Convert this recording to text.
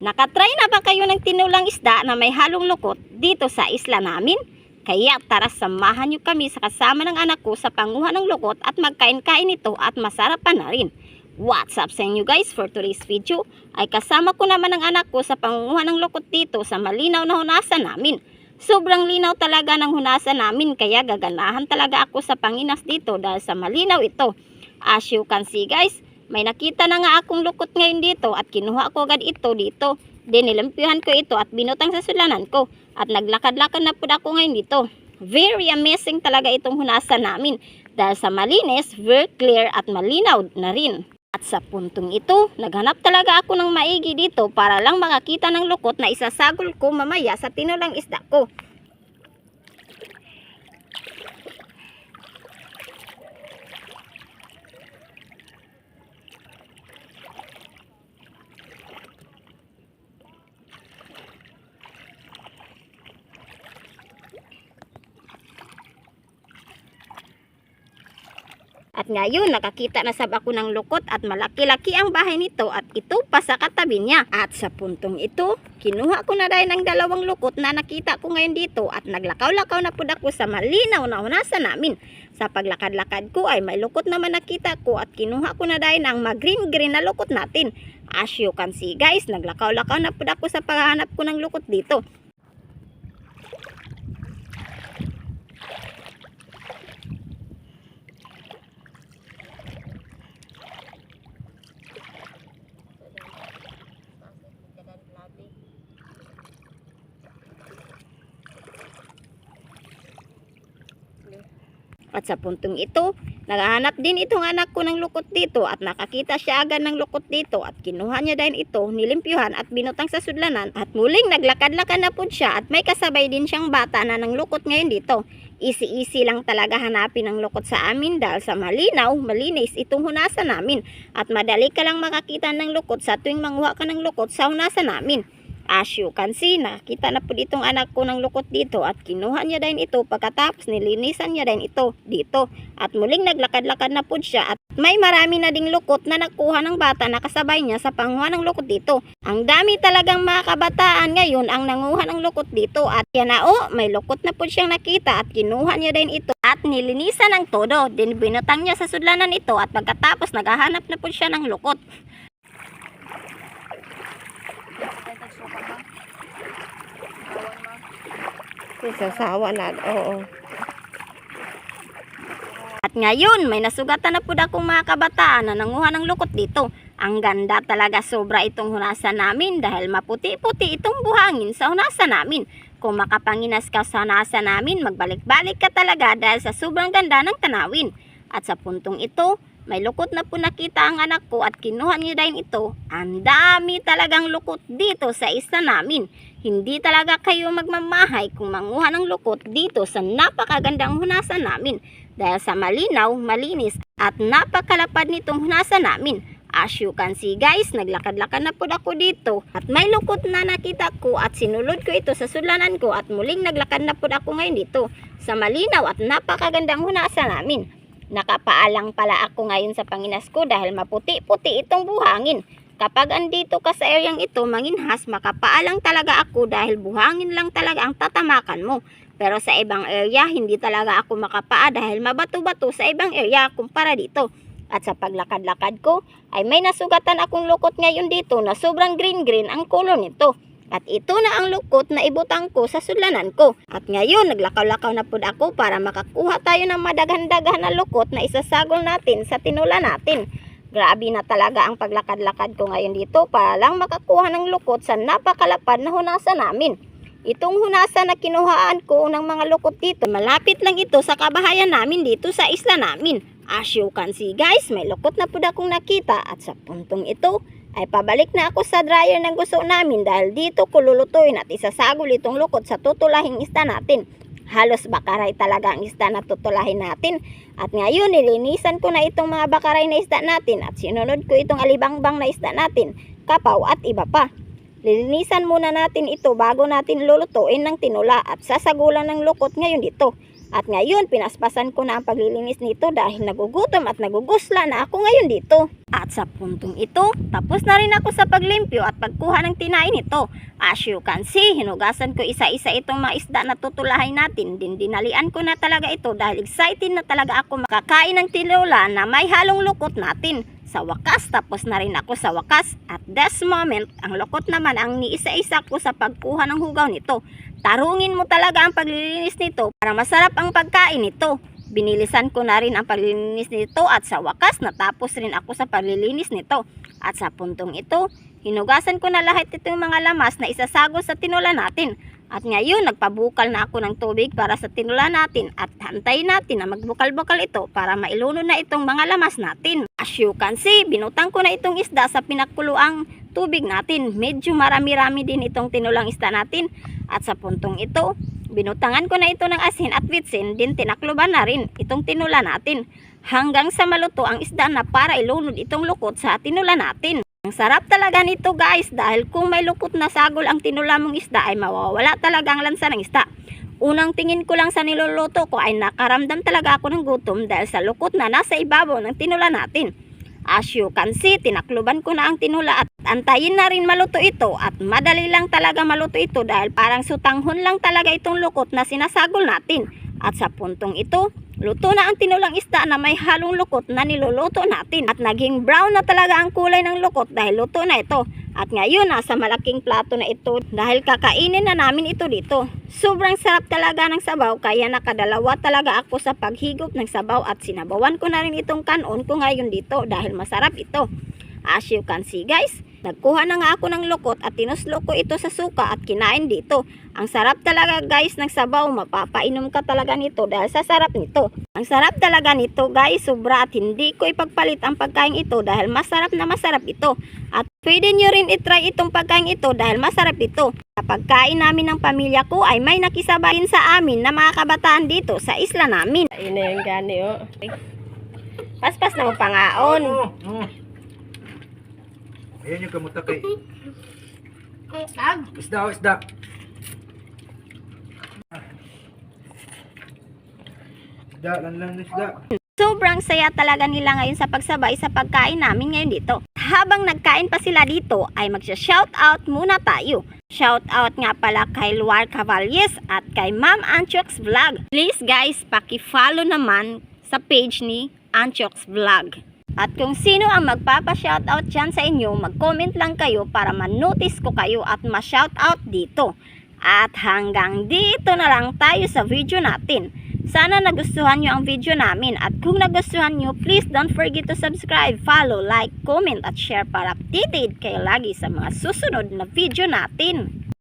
Nakatry na ba kayo ng tinulang isda na may halong lukot dito sa isla namin? Kaya tara samahan niyo kami sa kasama ng anak ko sa panguha ng lukot at magkain-kain ito at masarap pa na rin. What's up sa inyo guys? For today's video ay kasama ko naman ang anak ko sa panguha ng lukot dito sa malinaw na hunasan namin. Sobrang linaw talaga ng hunasan namin kaya gaganahan talaga ako sa panginas dito dahil sa malinaw ito. As you can see guys, may nakita na nga akong lukot ngayon dito at kinuha ko agad ito dito. Dinilimpihan ko ito at binutang sa sulanan ko at naglakad-lakad na po ako ngayon dito. Very amazing talaga itong hunasan namin dahil sa malinis, very clear at malinaw na rin. At sa puntong ito, naghanap talaga ako ng maigi dito para lang makakita ng lukot na isasagol ko mamaya sa tinulang isda ko. Ngayon, nakakita na sab ako ng lukot at malaki-laki ang bahay nito at ito pa sa katabi niya. At sa puntong ito, kinuha ko na dahil ng dalawang lukot na nakita ko ngayon dito at naglakaw-lakaw na po ako sa malinaw na hunasan namin. Sa paglakad-lakad ko ay may lukot naman nakita ko at kinuha ko na dahil ang mag-green-green na lukot natin. As you can see guys, naglakaw-lakaw na po ako sa paghahanap ko ng lukot dito. At sa puntong ito, naghahanap din itong anak ko ng lukot dito at nakakita siya agad ng lukot dito at kinuha niya din ito, nilimpyuhan at binutang sa sudlanan at muling naglakad-lakad na po siya at may kasabay din siyang bata na ng lukot ngayon dito. Easy-easy lang talaga hanapin ang lukot sa amin dahil sa malinaw, malinis itong hunasan namin at madali ka lang makakita ng lukot sa tuwing manguha ka ng lukot sa hunasan namin. As you can see, nakita na po ditong anak ko ng lukot dito at kinuha niya din ito pagkatapos nilinisan niya din ito dito. At muling naglakad-lakad na po siya at may marami na ding lukot na nakuha ng bata na kasabay niya sa panguha ng lukot dito. Ang dami talagang mga kabataan ngayon ang nanguha ng lukot dito at yan na oh, may lukot na po siyang nakita at kinuha niya din ito at nilinisan ng todo. Din binutang niya sa sudlanan ito at pagkatapos naghahanap na po siya ng lukot. Sasawa na, oo. At ngayon, may nasugatan na po akong mga kabataan na nanguha ng lukot dito. Ang ganda talaga sobra itong hunasan namin dahil maputi-puti itong buhangin sa hunasan namin. Kung makapanginas ka sa hunasan namin, magbalik-balik ka talaga dahil sa sobrang ganda ng tanawin. At sa puntong ito, may lukot na po nakita ang anak ko at kinuha niya din ito. Ang dami talagang lukot dito sa isa namin. Hindi talaga kayo magmamahay kung manguha ng lukot dito sa napakagandang hunasan namin. Dahil sa malinaw, malinis at napakalapad nitong hunasan namin. As you can see guys, naglakad-lakad na po ako dito at may lukot na nakita ko at sinulod ko ito sa sulanan ko at muling naglakad na po ako ngayon dito sa malinaw at napakagandang hunasan namin. Nakapaalang pala ako ngayon sa panginas ko dahil maputi-puti itong buhangin. Kapag andito ka sa areang ito, manginhas, makapaalang talaga ako dahil buhangin lang talaga ang tatamakan mo. Pero sa ibang area, hindi talaga ako makapaa dahil mabato-bato sa ibang area kumpara dito. At sa paglakad-lakad ko, ay may nasugatan akong lukot ngayon dito na sobrang green-green ang color nito. At ito na ang lukot na ibutang ko sa sulanan ko. At ngayon, naglakaw-lakaw na po ako para makakuha tayo ng madaghan-daghan na lukot na isasagol natin sa tinula natin. Grabe na talaga ang paglakad-lakad ko ngayon dito para lang makakuha ng lukot sa napakalapad na hunasan namin. Itong hunasan na kinuhaan ko ng mga lukot dito, malapit lang ito sa kabahayan namin dito sa isla namin. As you can see guys, may lukot na po akong nakita at sa puntong ito ay pabalik na ako sa dryer ng gusto namin dahil dito ko lulutuin at isasagol itong lukot sa tutulahing isda natin. Halos bakaray talaga ang isda na tutulahin natin. At ngayon, nilinisan ko na itong mga bakaray na isda natin at sinunod ko itong alibangbang na isda natin, kapaw at iba pa. Lilinisan muna natin ito bago natin lulutuin ng tinula at sasagulan ng lukot ngayon dito. At ngayon, pinaspasan ko na ang paglilinis nito dahil nagugutom at nagugusla na ako ngayon dito. At sa puntong ito, tapos na rin ako sa paglimpyo at pagkuha ng tinain nito. As you can see, hinugasan ko isa-isa itong mga isda na tutulahin natin. Din dinalian ko na talaga ito dahil excited na talaga ako makakain ng tinola na may halong lukot natin. Sa wakas, tapos na rin ako sa wakas. At this moment, ang lukot naman ang niisa-isa ko sa pagkuha ng hugaw nito. Tarungin mo talaga ang paglilinis nito para masarap ang pagkain nito. Binilisan ko na rin ang paglilinis nito at sa wakas natapos rin ako sa paglilinis nito. At sa puntong ito, hinugasan ko na lahat itong mga lamas na isasagos sa tinula natin. At ngayon, nagpabukal na ako ng tubig para sa tinula natin at hantayin natin na magbukal-bukal ito para mailunod na itong mga lamas natin. As you can see, binutang ko na itong isda sa pinakuluang tubig natin. Medyo marami-rami din itong tinulang isda natin. At sa puntong ito, binutangan ko na ito ng asin at vitsin, din tinakluban na rin itong tinula natin. Hanggang sa maluto ang isda na para ilunod itong lukot sa tinula natin. Ang sarap talaga nito guys dahil kung may lukot na sagol ang tinula mong isda ay mawawala talaga ang lansa ng isda. Unang tingin ko lang sa niluluto ko ay nakaramdam talaga ako ng gutom dahil sa lukot na nasa ibabaw ng tinula natin. As you can see, tinakluban ko na ang tinula at antayin na rin maluto ito at madali lang talaga maluto ito dahil parang sutanghon lang talaga itong lukot na sinasagol natin. At sa puntong ito, luto na ang tinulang isda na may halong lukot na niluluto natin. At naging brown na talaga ang kulay ng lukot dahil luto na ito. At ngayon, nasa malaking plato na ito dahil kakainin na namin ito dito. Sobrang sarap talaga ng sabaw kaya nakadalawa talaga ako sa paghigop ng sabaw at sinabawan ko na rin itong kanon ko ngayon dito dahil masarap ito. As you can see guys, nagkuha na nga ako ng lukot at tinuslo ko ito sa suka at kinain dito. Ang sarap talaga guys ng sabaw, mapapainom ka talaga nito dahil sa sarap nito. Ang sarap talaga nito guys, sobra at hindi ko ipagpalit ang pagkain ito dahil masarap na masarap ito. At pwede nyo rin itry itong pagkain ito dahil masarap ito. Sa pagkain namin ng pamilya ko ay may nakisabayin sa amin na mga kabataan dito sa isla namin. Ina yung gani, oh. Paspas na mo pangaon. Ayan yung kamuta kay. Isda, oh, isda. Isda, lang lang na isda. Sobrang saya talaga nila ngayon sa pagsabay sa pagkain namin ngayon dito. Habang nagkain pa sila dito ay magsha-shoutout muna tayo. Shoutout nga pala kay Luar Cavalles at kay Ma'am Anchox Vlog. Please guys, paki-follow naman sa page ni Anchox Vlog. At kung sino ang magpapa-shoutout dyan sa inyo, mag-comment lang kayo para ma-notice ko kayo at ma-shoutout dito. At hanggang dito na lang tayo sa video natin. Sana nagustuhan nyo ang video namin at kung nagustuhan nyo, please don't forget to subscribe, follow, like, comment at share para updated kayo lagi sa mga susunod na video natin.